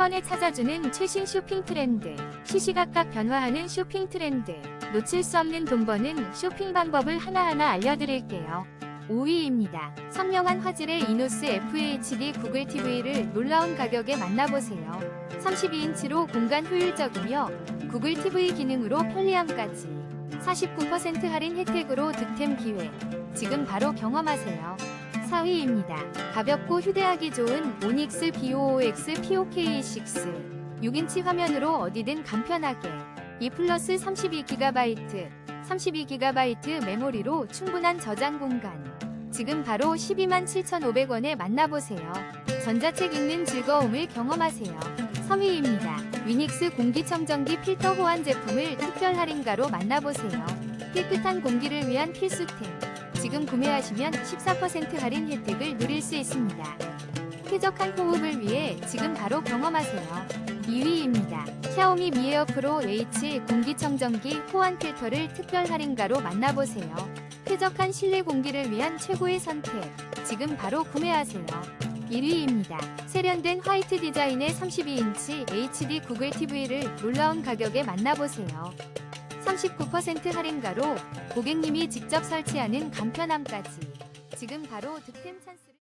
번에 찾아주는 최신 쇼핑 트렌드, 시시각각 변화하는 쇼핑 트렌드, 놓칠 수 없는 돈 버는 쇼핑 방법을 하나하나 알려드릴게요. 5위입니다. 선명한 화질의 이노스 FHD 구글 TV를 놀라운 가격에 만나보세요. 32인치로 공간 효율적이며 구글 TV 기능으로 편리함까지 49% 할인 혜택으로 득템 기회. 지금 바로 경험하세요. 4위입니다. 가볍고 휴대하기 좋은 오닉스 BOOX POK6 6인치 화면으로 어디든 간편하게 2 플러스 32GB 32GB 메모리로 충분한 저장 공간 지금 바로 127,500원에 만나보세요. 전자책 읽는 즐거움을 경험하세요. 3위입니다. 위닉스 공기청정기 필터 호환 제품을 특별 할인가로 만나보세요. 깨끗한 공기를 위한 필수템. 지금 구매하시면 14% 할인 혜택을 누릴 수 있습니다. 쾌적한 호흡을 위해 지금 바로 경험하세요. 2위입니다. 샤오미 미에어 프로 H 공기청정기 호환 필터를 특별 할인가로 만나보세요. 쾌적한 실내 공기를 위한 최고의 선택. 지금 바로 구매하세요. 1위입니다. 세련된 화이트 디자인의 32인치 HD 구글 TV를 놀라운 가격에 만나보세요. 39% 할인가로 고객님이 직접 설치하는 간편함까지. 지금 바로 득템 찬스를